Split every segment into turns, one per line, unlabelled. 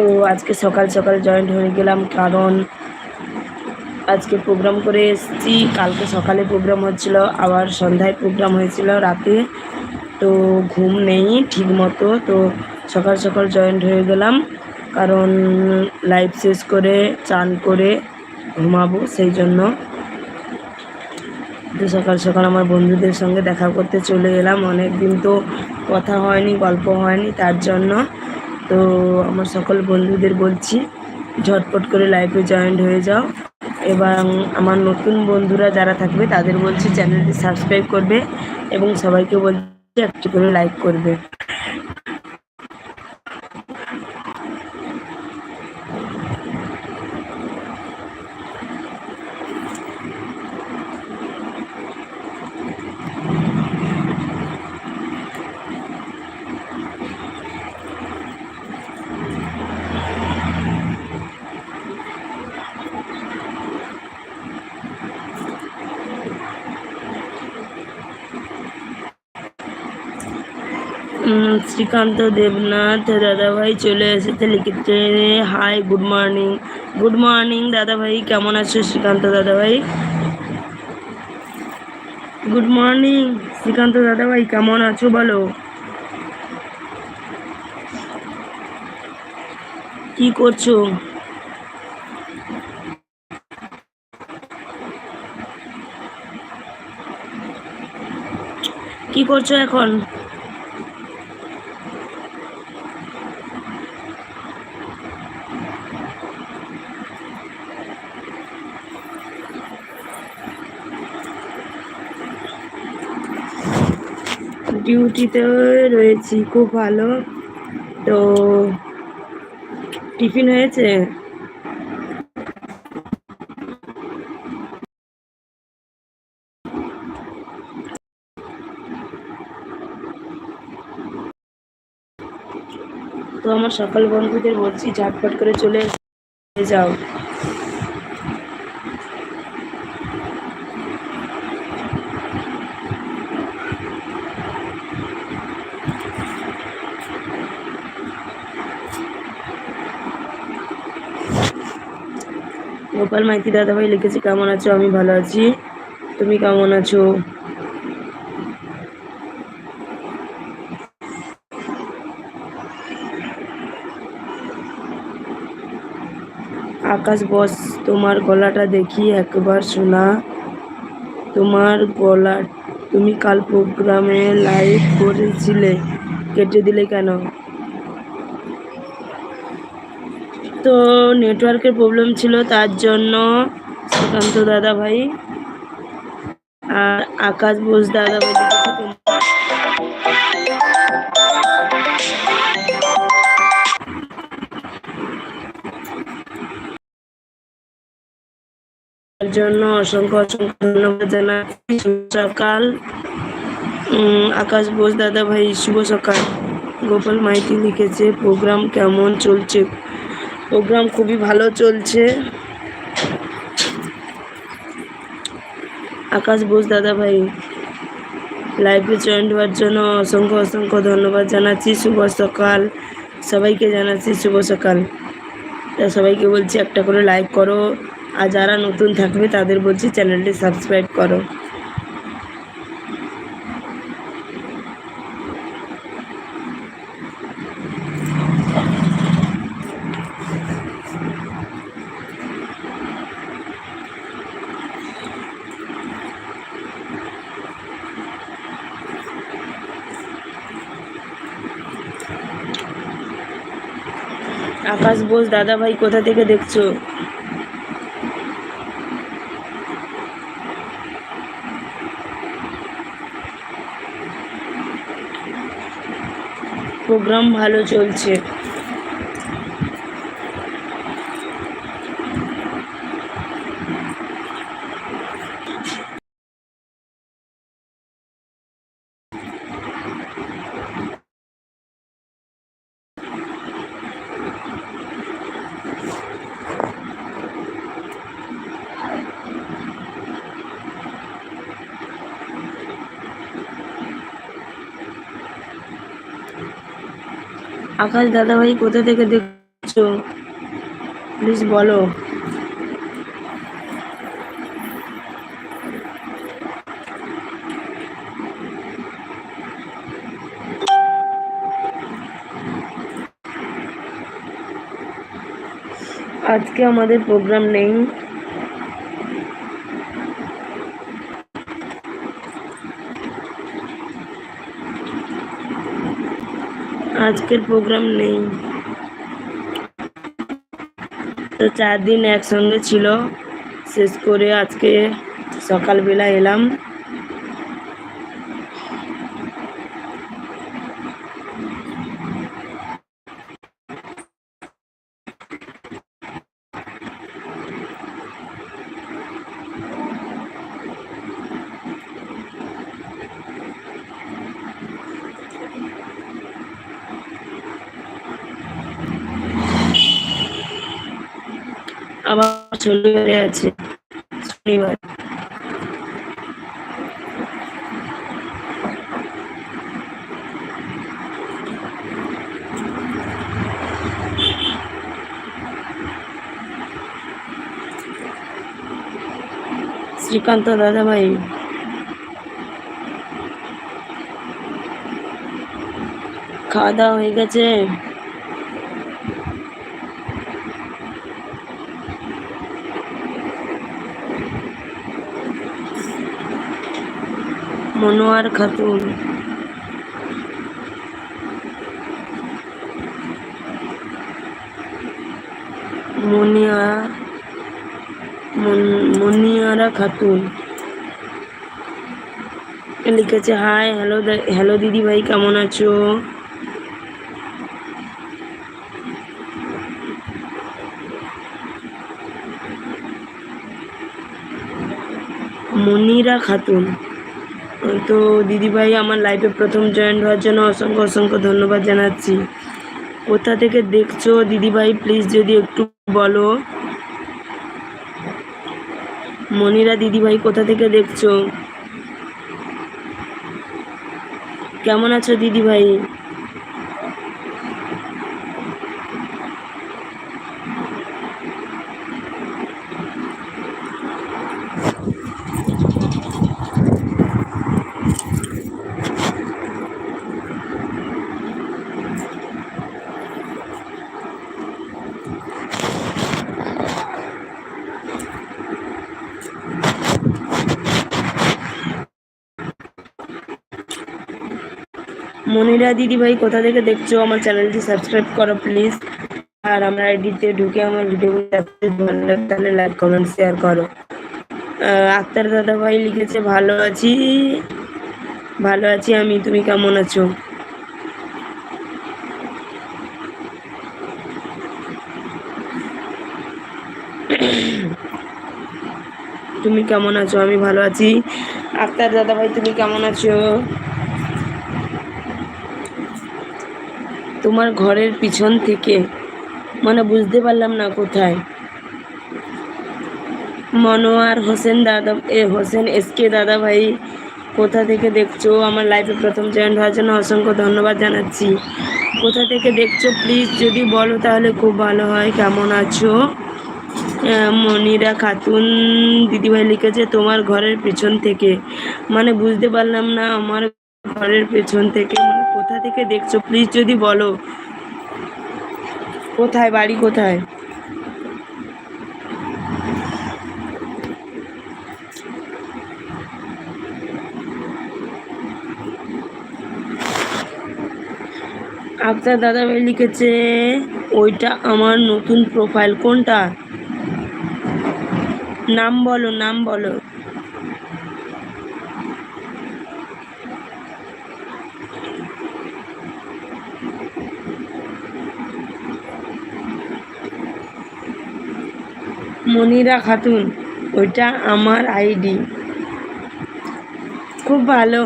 তো আজকে সকাল সকাল জয়েন্ট হয়ে গেলাম, কারণ আজকে প্রোগ্রাম করে এসেছি। কালকে সকালে প্রোগ্রাম হচ্ছিল, আবার সন্ধ্যায় প্রোগ্রাম হয়েছিল রাতে। তো ঘুম নেই ঠিক মতো তো সকাল সকাল জয়েন্ট হয়ে গেলাম, কারণ লাইভ শেষ করে, চান করে ঘুমাবো সেই জন্য। তো সকাল সকাল আমার বন্ধুদের সঙ্গে দেখা করতে চলে এলাম। অনেক দিন তো কথা হয়নি, গল্প হয়নি, তার জন্য তো আমার সকল বন্ধুদের বলছি, ঝটপট করে লাইফে জয়েন্ট হয়ে যাও। এবং আমার নতুন বন্ধুরা যারা থাকবে, তাদের বলছি চ্যানেলটি সাবস্ক্রাইব করবে এবং সবাইকে বলছি একটু করে লাইক করবে। শ্রীকান্ত দেবনাথ দাদাভাই চলে এসেছে লিখেছে hi good morning good morning দাদাভাই। কেমন আছো শ্রীকান্ত দাদাভাই? গুড মর্নিং শ্রীকান্ত দাদাভাই। কেমন আছো বলো? কি করছ? কি করছ এখন? ডিউটিতে রয়েছি, খুব ভালো। তো, টিফিন হয়েছে? তো আমার সকল বন্ধুদের বলছি, ঝটপট করে চলে যাও। গোপাল মাইতি দাদাভাই লিখেছে, কেমন আছো? আমি ভালো আছি। তুমি কেমন আছো? আকাশ বস, তোমার গলাটা দেখি একবার শোনা। তোমার গলা, তুমি কাল প্রোগ্রামে লাইভ করেছিলে, কেটে দিলে কেন? তো নেটওয়ার্কের প্রবলেম ছিল, তার জন্য শ্রীকান্ত দাদা ভাই আর আকাশ বোস দাদা ভাই জন্য অসংখ্য অসংখ্য ধন্যবাদ জানাচ্ছি। সকাল। আকাশ বোস দাদা ভাই শুভ সকাল। গোপাল মাইতি লিখেছে, প্রোগ্রাম কেমন চলছে? প্রোগ্রাম খুবই ভালো চলছে। আকাশ বোস দাদা ভাই লাইভে জয়েন হওয়ার জন্য অসংখ্য অসংখ্য ধন্যবাদ জানাচ্ছি। শুভ সকাল। সবাইকে জানাচ্ছি শুভ সকাল। তা সবাইকে বলছি একটা করে লাইক করো। আর যারা নতুন থাকবে তাদের বলছি চ্যানেলটি সাবস্ক্রাইব করো। আকাশ দাদা ভাই কোথা থেকে দেখছ? প্রোগ্রাম ভালো চলছে। আকাশ দাদাভাই কোথা থেকে দেখছ? প্লিজ বলো। আজকে আমাদের প্রোগ্রাম নেই। আজকের প্রোগ্রাম নেই। তো চার দিন একসঙ্গে ছিল। শেষ করে আজকে সকালবেলা এলাম। শনিবারে আছে শনিবার। শ্রীকান্ত দাদা ভাই খাওয়া দাওয়া হয়ে গেছে। মনোয়ার খাতুন। মনিয়া, মন- মনিয়ারা খাতুন। লিখেছে, হাই, হ্যালো হ্যালো দিদি ভাই কেমন আছো? মনিরা খাতুন। তো দিদিভাই আমার লাইফে প্রথম জয়েন হওয়ার জন্য অসংখ্য অসংখ্য ধন্যবাদ জানাচ্ছি। কোথা থেকে দেখছ দিদিভাই? প্লিজ যদি একটু বলো। মনিরা, দিদিভাই, কোথা থেকে দেখছ? কেমন আছো দিদিভাই মনিরা দিদিভাই, কোথা থেকে দেখছ আমার চ্যানেলটি সাবস্ক্রাইব করো প্লিজ। আর আমার আইডিতে ঢুকে আমার ভিডিওগুলো ভালো তাহলে লাইক, কমেন্ট, শেয়ার করো। আক্তার দাদা ভাই লিখেছে, ভালো আছি ভালো আছি আমি, তুমি কেমন আছো? তুমি কেমন আছো? আমি ভালো আছি। আক্তার দাদা ভাই তুমি কেমন আছো? তোমার ঘরের পিছন থেকে। মানে বুঝতে পারলাম না কোথায়। মনোয়ার হোসেন দাদা, এ হোসেন এস কে দাদা ভাই, কোথা থেকে দেখছ? আমার লাইফে প্রথম জয়েন্ট হওয়ার জন্য অসংখ্য ধন্যবাদ জানাচ্ছি। কোথা থেকে দেখছ? প্লিজ যদি বলো তাহলে খুব ভালো হয়। কেমন আছো? মনিরা খাতুন দিদিভাই লিখেছে, তোমার ঘরের পেছন থেকে। মানে বুঝতে পারলাম না, আমার ঘরের পেছন থেকে থেকে দেখছ প্লিজ যদি বলো। কোথায়, বাড়ি কোথায়? আক্তার দাদা ভাই লিখেছে, ওইটা আমার নতুন প্রোফাইল কোনটা? নাম বলো নাম বলো। মনিরা খাতুন, ওইটা আমার আইডি। খুব ভালো।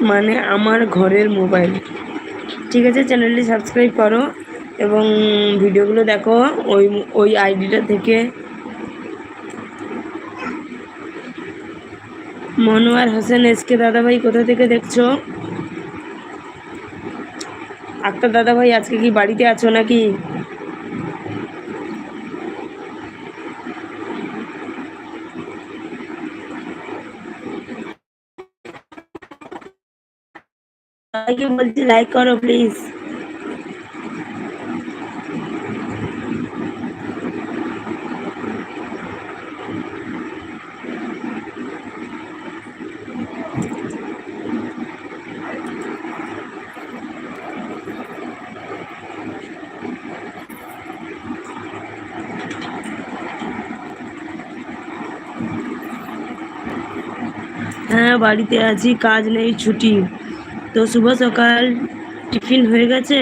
মানে আমার ঘরের মোবাইল। ঠিক আছে, চ্যানেলটি সাবস্ক্রাইব করো এবং ভিডিওগুলো দেখো, ওই ওই আইডিটা থেকে। মনোয়ার হোসেন এসকে দাদাভাই, কোথা থেকে দেখছ? আক্তার দাদাভাই, আজকে কি বাড়িতে আছো নাকি? সবাইকে বলছি লাইক করো প্লিজ হ্যাঁ বাড়িতে আছি কাজ নেই ছুটি তো শুভ সকাল। টিফিন হয়ে গেছে?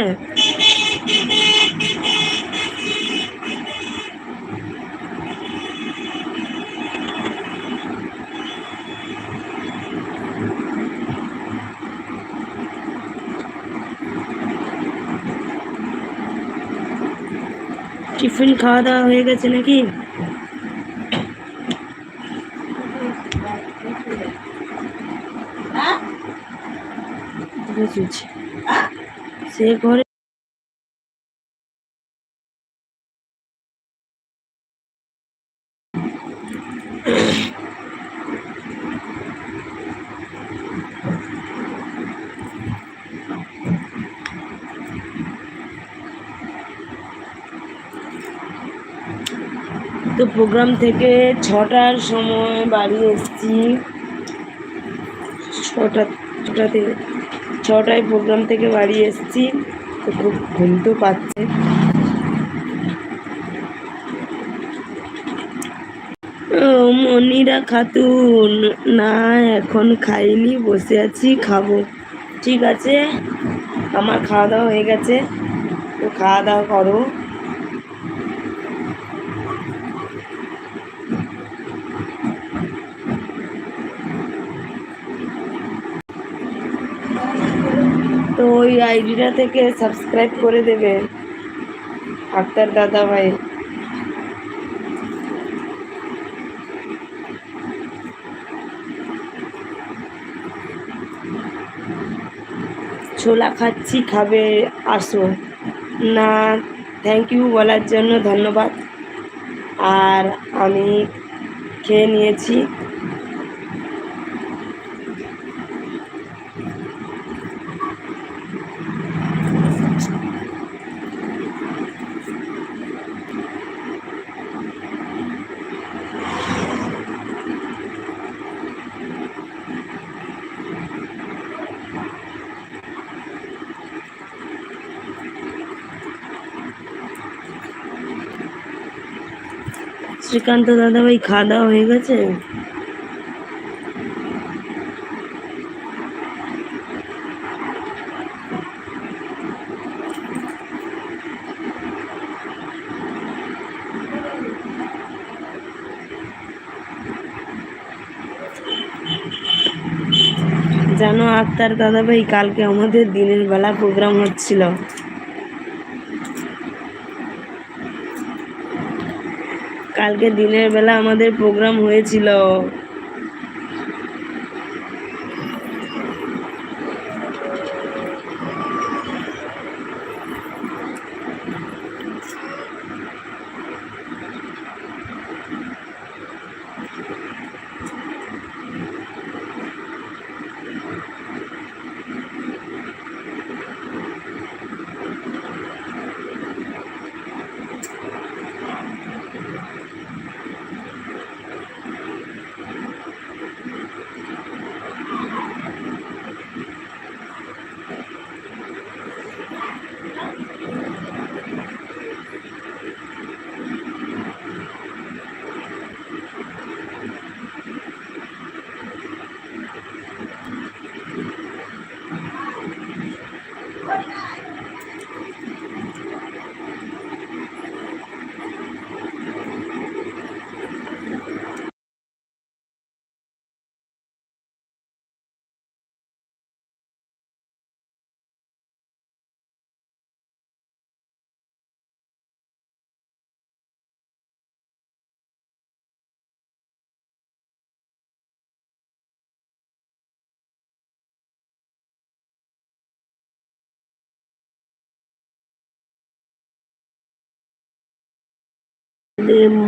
টিফিন খাওয়া দাওয়া হয়ে গেছে নাকি? বুঝেছি সে ঘরে তো প্রোগ্রাম থেকে ছটার সময় বাড়ি এসেছি। ছটা ছটাতে ছটায় প্রোগ্রাম থেকে বাড়ি এসেছি। তো খুব ঘুম তো পাচ্ছে। মনিরা খাতুন। না, এখন খাইনি, বসে আছি, খাব। ঠিক আছে? আমার খাওয়া দাওয়া হয়ে গেছে। তো খাওয়া দাওয়া করো তো ওই আইডিটা থেকে সাবস্ক্রাইব করে দেবে। আক্তার দাদা ভাই। ছোলা খাচ্ছি, খাবে, আসো। না থ্যাংক ইউ বলার জন্য ধন্যবাদ। আর আমি খেয়ে নিয়েছি। শ্রীকান্ত দাদা ভাই খাওয়া দাওয়া হয়ে গেছে? জানো, আক্তার দাদা ভাই কালকে আমাদের দিনের বেলা প্রোগ্রাম হচ্ছিল। কালকে দিনের বেলা আমাদের প্রোগ্রাম হয়েছিল।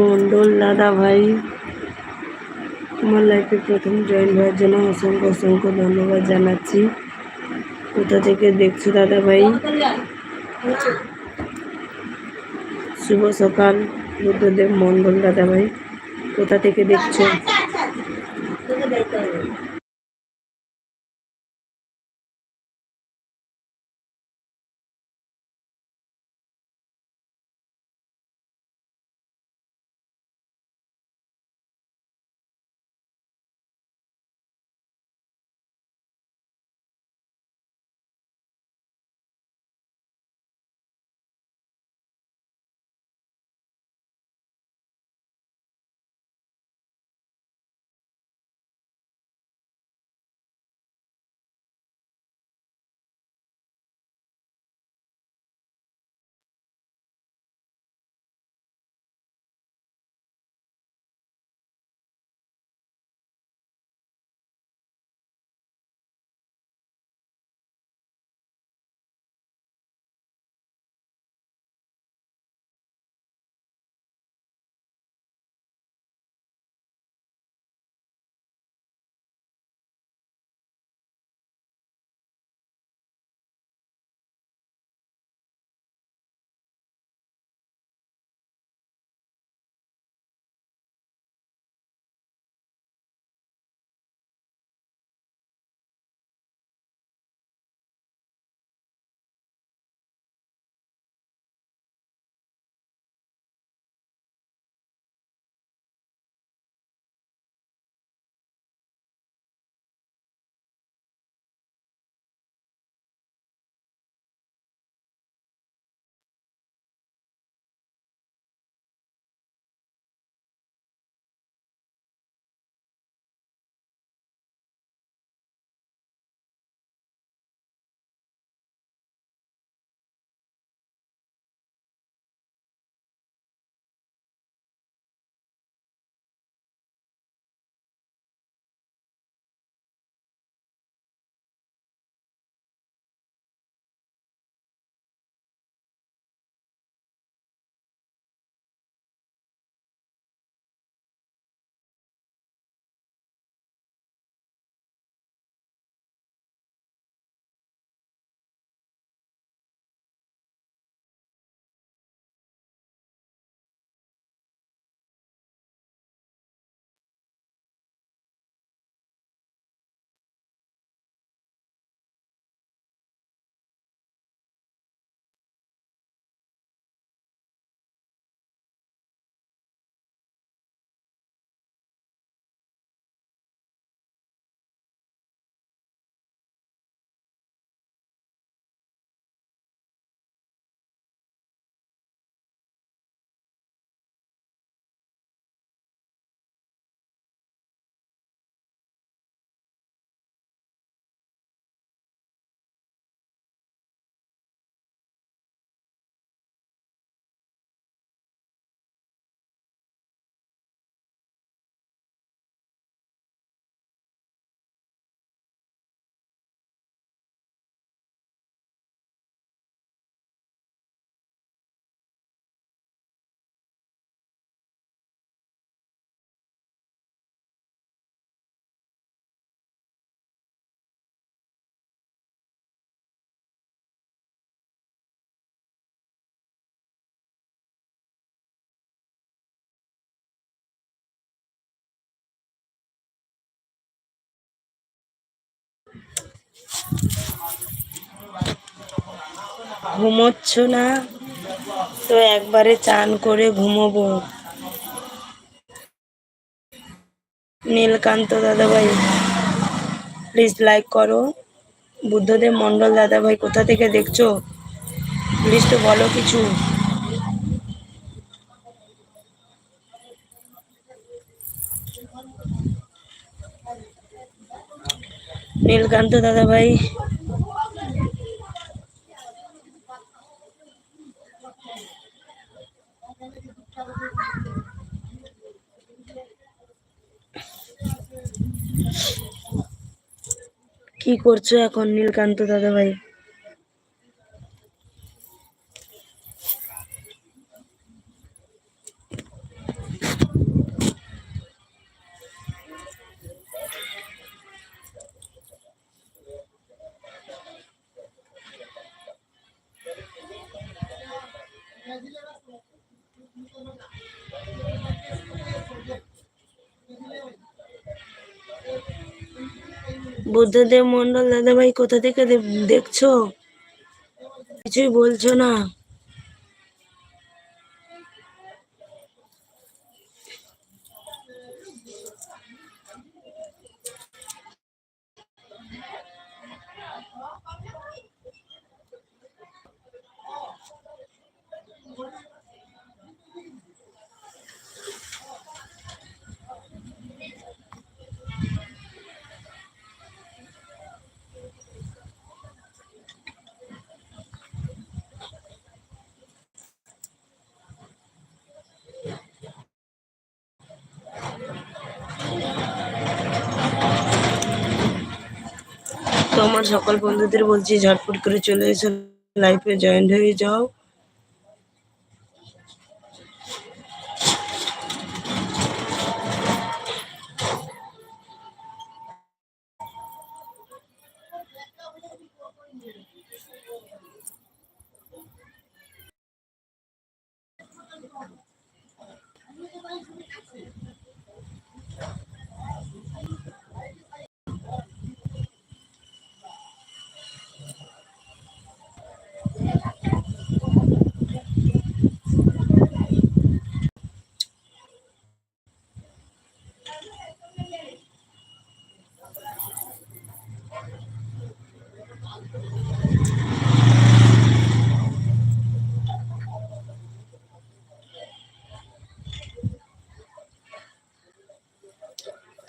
মন্ডল দাদা ভাই। আমার লাইফে প্রথম জয়েন হওয়ার জন্য অসংখ্য অসংখ্য ধন্যবাদ জানাচ্ছি। কোথা থেকে দেখছ দাদা ভাই? শুভ সকাল, বুদ্ধদেব মন্ডল দাদা ভাই। কোথা থেকে দেখছ? ঘুমোচ্ছ না, তো একবারে চান করে ঘুমোবো। নীলকান্ত দাদাভাই প্লিজ লাইক করো। বুদ্ধদেব মন্ডল দাদাভাই, কোথা থেকে দেখছ? প্লিজ তো বলো কিছু। নীলকান্ত দাদা ভাই কি করছ এখন নীলকান্ত দাদা বুদ্ধদেব মন্ডল দাদাভাই কোথা থেকে দেখছ? কিছুই বলছো না। আমার সকল বন্ধুদের বলছি ঝটপট করে চলে এসো লাইফে জয়েন হয়ে যাও।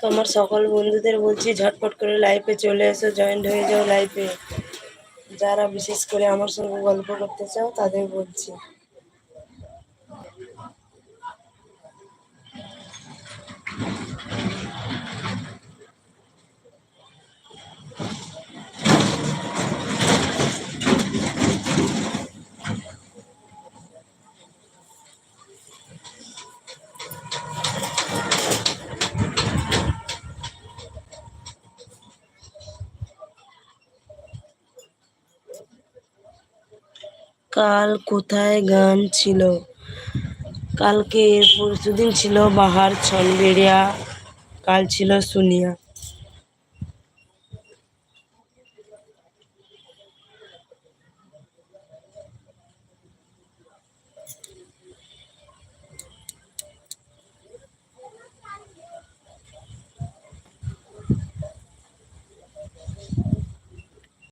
আমার সকল বন্ধুদের বলছি, ঝটপট করে লাইফে চলে এসো জয়েন্ট হয়ে যাও লাইফে যারা বিশেষ করে আমার সঙ্গে গল্প করতে চাও, তাদের বলছি। কাল কোথায় গান ছিল? কালকে পরশুদিন ছিল বাহার ছনবেড়িয়া কাল ছিল সুনিয়া।